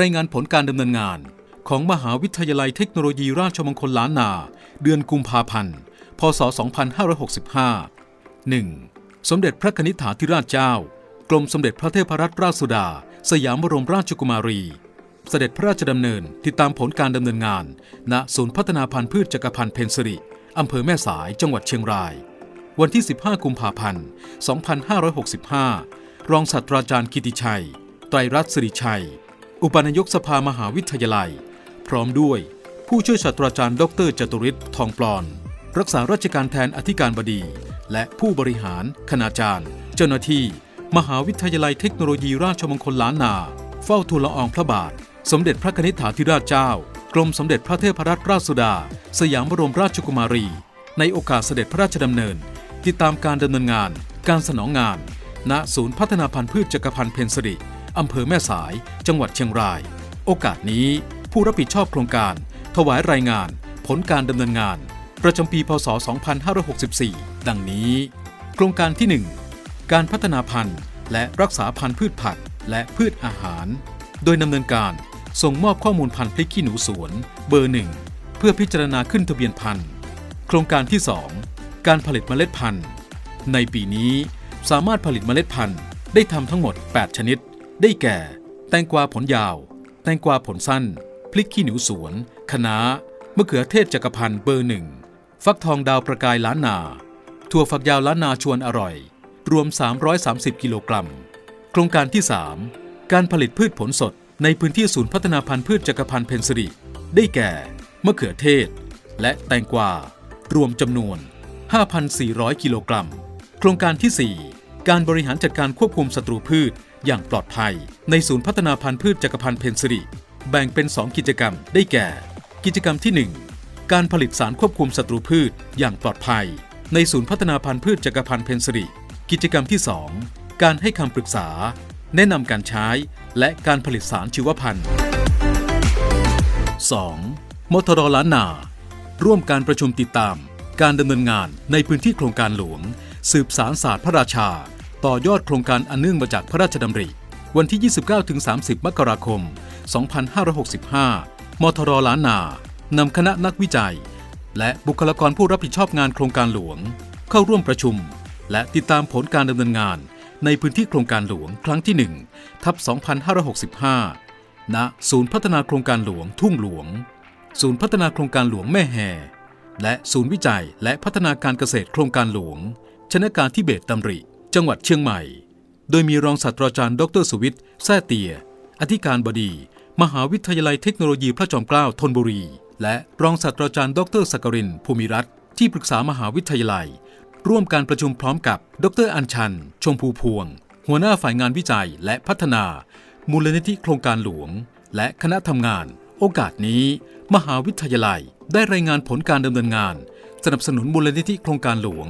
รายงานผลการดำเนินงาน ของมหาวิทยาลัยเทคโนโลยีราชมงคลล้านนา เดือนกุมภาพันธ์ พศ 2565 1. สมเด็จพระนิธิถาธิราชเจ้า กรมสมเด็จพระเทพรัตนราชสุดา สยามบรมราชกุมารี เสด็จพระราชดำเนินติดตามผลการดำเนินงาน ณศูนย์พัฒนาพันธุ์พืชจักรพันธ์เพนสริอำเภอแม่สายจังหวัดเชียงราย วันที่ 15 กุมภาพันธ์ 2565 รองศาสตราจารย์กิติชัย ไตรรัตน์สิริชัย อุปนายกสภามหาวิทยาลัย พร้อมด้วย ผู้ช่วยศาสตราจารย์ ดรจตุริศทองปลอน รักษาราชการแทนอธิการบดี และผู้บริหาร คณาจารย์ เจ้าหน้าที่ มหาวิทยาลัยเทคโนโลยีราชมงคลล้านนา เฝ้าทูลละอองพระบาท สมเด็จพระนิธิถาธิราชเจ้า กรมสมเด็จพระเทพรัตนราชสุดา สยามบรมราชกุมารี ในโอกาสเสด็จพระราชดำเนิน ติดตามการดำเนินงาน การสนองงาน ณศูนย์พัฒนาพันธุ์พืชจักรพันธ์เพนสริ อำเภอแม่สาย จังหวัดเชียงราย โอกาสนี้ ผู้รับผิดชอบโครงการ ถวายรายงาน ผลการดำเนินงาน ประจำปีพศ 2564 ดังนี้ โครงการที่ 1 การพัฒนาพันธุ์ และรักษาพันธุ์พืชผักและพืชอาหาร โดยดำเนินการส่งมอบข้อมูลพันธุ์พริกขี้หนูสวน เบอร์หนึ่งเพื่อพิจารณาขึ้นทะเบียนพันธุ์ โครงการที่ 2 การผลิตเมล็ดพันธุ์ ในปีนี้สามารถผลิตเมล็ดพันธุ์ได้ทำทั้งหมด 8 ชนิด ได้แก่ แตงกวาผลยาว แตงกวาผลสั้นพริกขี้หนูสวนคะน้ามะเขือเทศจักรพันธ์เบอร์หนึ่ง ฟักทองดาวประกายล้านนา ถั่วฝักยาวล้านนาชวนอร่อย รวม 330 กิโลกรัม โครงการที่ 3 การผลิตพืชผลสดในพื้นที่ศูนย์พัฒนาพันธุ์พืชจักรพันธ์เพนสิริได้แก่ มะเขือเทศ และแตงกวา รวมจำนวน 5,400 กิโลกรัม โครงการที่ 4 การบริหารจัดการควบคุมศัตรูพืช อย่างปลอดภัย ในศูนย์พัฒนาพันธุ์พืชจักรพันธ์เพนสิริแบ่งเป็น 2 กิจกรรมได้แก่ กิจกรรมที่ 1 การผลิตสารควบคุมศัตรูพืชอย่างปลอดภัย ในศูนย์พัฒนาพันธุ์พืชจักรพันธ์เพนสิริกิจกรรมที่ 2 การให้คำปรึกษา แนะนำการใช้ และการผลิตสารชีวพันธุ์ 2. มทรล้านนา ร่วมการประชุมติดตาม การดำเนินงานในพื้นที่โครงการหลวง สืบสารศาสตร์พระราชา ต่อยอดโครงการอันเนื่องมาจากพระราชดำริ วันที่ 29-30 มกราคม 2565 มทรล้านนานำคณะนักวิจัย และบุคลากรผู้รับผิดชอบงานโครงการหลวง เข้าร่วมประชุม และติดตามผลการดำเนินงาน ในพื้นที่โครงการหลวงครั้งที่ 1 ทับ 2565 ณ ศูนย์พัฒนาโครงการหลวงทุ่งหลวง ศูนย์พัฒนาโครงการหลวงแม่แห่และศูนย์วิจัยและพัฒนาการเกษตรโครงการหลวง ชนการทิเบตดำริ จังหวัดเชียงใหม่ โดยมีรองศาสตราจารย์ ดรสุวิทย์แซ่เตีย อธิการบดี มหาวิทยาลัยเทคโนโลยีพระจอมเกล้าธนบุรี และรองศาสตราจารย์ ดรสักกรินภูมิรัตน์ที่ปรึกษามหาวิทยาลัย ร่วมการประชุมพร้อมกับ ดรอัญชัน ชมพูพวง หัวหน้าฝ่ายงานวิจัยและพัฒนา มูลนิธิโครงการหลวง และคณะทำงาน โอกาสนี้ มหาวิทยาลัยได้รายงานผลการดำเนินงาน สนับสนุนมูลนิธิโครงการหลวง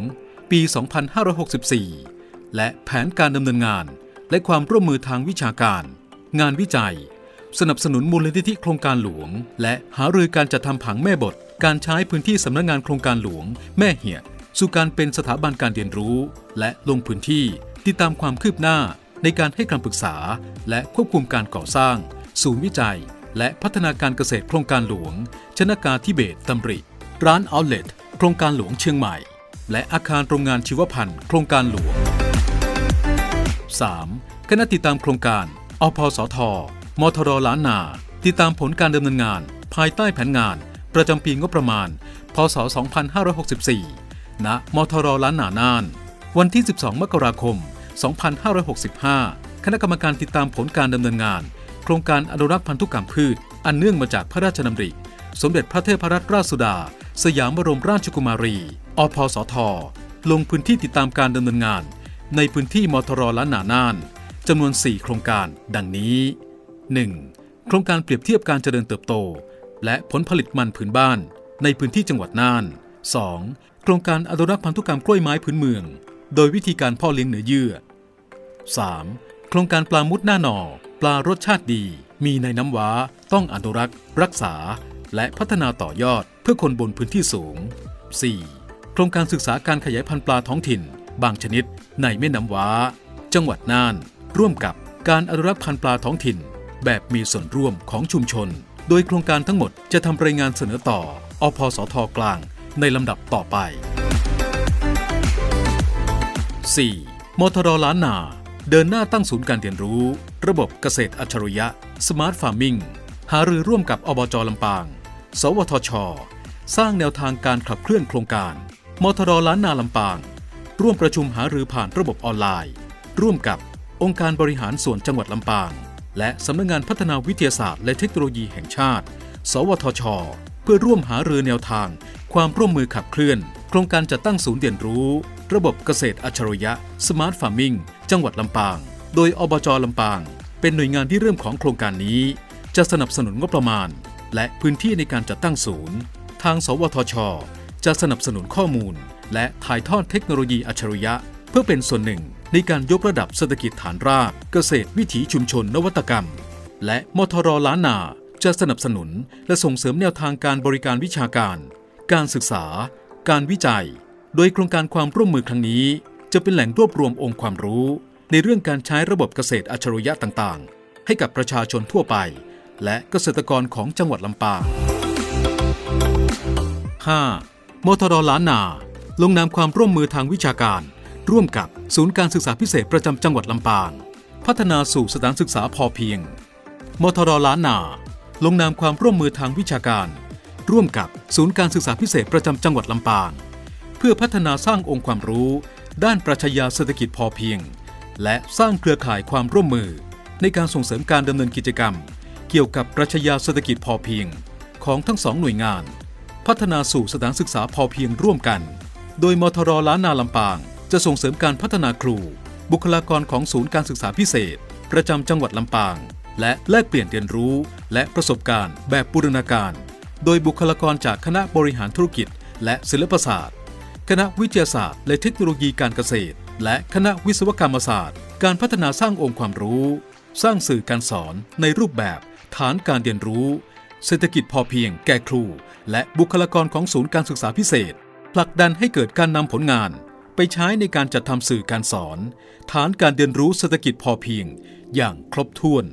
ปี 2564 และแผนการดำเนินงาน และความร่วมมือทางวิชาการ งานวิจัย สนับสนุนมูลนิธิโครงการหลวง และหารือการจัดทำผังแม่บท การใช้พื้นที่สำนักงานโครงการหลวง แม่เหียดสู่การเป็นสถาบันการเรียนรู้ และลงพื้นที่ติดตามความคืบหน้าในการให้คำปรึกษา และควบคุมการก่อสร้าง ศูนย์วิจัย และพัฒนาการเกษตรโครงการหลวง ชนากาทิเบตตำริ ร้านเอาเล t โครงการหลวงเชียงใหม่ และอาคารโรงงานชีวพันธ์โครงการหลวง 3. คณะติดตามโครงการอพสท มทรล้านนา ติดตามผลการดำเนินงาน ภายใต้แผนงาน ประจำปีงบประมาณ พศ 2564 ณ มทรล้านนาน่าน วันที่ 12 มกราคม 2565 คณะกรรมการติดตามผลการดำเนินงาน โครงการอนุรักษ์พันธุกรรมพืช อันเนื่องมาจากพระราชดำริ สมเด็จพระเทพรัตนราชสุดา สยามบรมราชกุมารี อพสท ลงพื้นที่ติดตามการดำเนินงาน ในพื้นที่มทรแล้านาน่านจำนวน 4 โครงการ ดังนี้ 1. โครงการเปรียบเทียบการเจริญเติบโต และผลผลิตมันผืนบ้าน ในพื้นที่จังหวัดน่าน 2. โครงการอนุรักษ์พันธุกรรมกล้วยไม้พื้นเมือง โดยวิธีการพ่อเลี้ยงเนื้อเยื่อ 3. โครงการปลามุดหน้าหนอ ปลารสชาติดี มีในน้ำว้า ต้องอนุรักษ์ รักษา และพัฒนาต่อยอดเพื่อคนบนพื้นที่สูง 4. โครงการศึกษาการขยายพันธุ์ปลาท้องถิ่น บางชนิดในแม่น้ำว้า จังหวัดน่าน ร่วมกับการอนุรักษ์พันธุ์ปลาท้องถิ่น แบบมีส่วนร่วมของชุมชน โดยโครงการทั้งหมดจะทำรายงานเสนอต่อ อพสทกลาง ในลำดับต่อไป 4. มทรล้านนา เดินหน้าตั้งศูนย์การเรียนรู้ ระบบเกษตรอัจฉริยะ Smart Farming หารือร่วมกับอบจลำปาง สวทช สร้างแนวทางการขับเคลื่อนโครงการมทรล้านนาลำปาง ร่วมประชุมหารือผ่านระบบออนไลน์ ร่วมกับองค์การบริหารส่วนจังหวัดลำปาง และสำนักงานพัฒนาวิทยาศาสตร์และเทคโนโลยีแห่งชาติ สวทช เพื่อร่วมหารือแนวทาง ความร่วมมือขับเคลื่อน โครงการจัดตั้งศูนย์เรียนรู้ ระบบเกษตรอัจฉริยะ Smart Farming จังหวัดลำปาง โดยอบจลำปาง เป็นหน่วยงานที่เริ่มของโครงการนี้ จะสนับสนุนงบประมาณ และพื้นที่ในการจัดตั้งศูนย์ ทาง สวทช จะสนับสนุนข้อมูล และถ่ายทอดเทคโนโลยีอัจฉริยะ เพื่อเป็นส่วนหนึ่งในการยกระดับเศรษฐกิจฐานรากเกษตรวิถีชุมชนนวัตกรรม และมทรล้านนาจะสนับสนุนและส่งเสริมแนวทางการบริการวิชาการ การศึกษา การวิจัย โดยโครงการความร่วมมือครั้งนี้ จะเป็นแหล่งรวบรวมองค์ความรู้ ในเรื่องการใช้ระบบเกษตรอัจฉริยะต่างๆ ให้กับประชาชนทั่วไป และเกษตรกรของจังหวัดลำปาง 5. มทรล้านนา ลงนามความร่วมมือทางวิชาการ ร่วมกับศูนย์การศึกษาพิเศษประจำจังหวัดลำปาง พัฒนาสู่สถานศึกษาพอเพียง มทรล้านนา ลงนามความร่วมมือทางวิชาการ ร่วมกับศูนย์การศึกษาพิเศษประจำจังหวัดลำปาง เพื่อพัฒนาสร้างองค์ความรู้ ด้านปรัชญาเศรษฐกิจพอเพียง และสร้างเครือข่ายความร่วมมือ ในการส่งเสริมการดำเนินกิจกรรม เกี่ยวกับปรัชญาเศรษฐกิจพอเพียง ของทั้งสองหน่วยงาน พัฒนาสู่สถานศึกษาพอเพียงร่วมกัน โดยมทรล้านนาลำปาง จะส่งเสริมการพัฒนาครู บุคลากรของศูนย์การศึกษาพิเศษ ประจำจังหวัดลำปาง และแลกเปลี่ยนเรียนรู้ และประสบการณ์ แบบบูรณาการ โดยบุคลากรจากคณะบริหารธุรกิจ และศิลปศาสตร์ คณะวิทยาศาสตร์ และเทคโนโลยีการเกษตร และคณะวิศวกรรมศาสตร์ การพัฒนาสร้างองค์ความรู้ สร้างสื่อการสอนในรูปแบบ ฐานการเรียนรู้ เศรษฐกิจพอเพียงแก่ครู และบุคลากรของศูนย์การศึกษาพิเศษ ผลักดันให้เกิดการนำผลงานไปใช้ในการจัดทำสื่อการสอน ฐานการเรียนรู้เศรษฐกิจพอเพียง อย่างครบถ้วน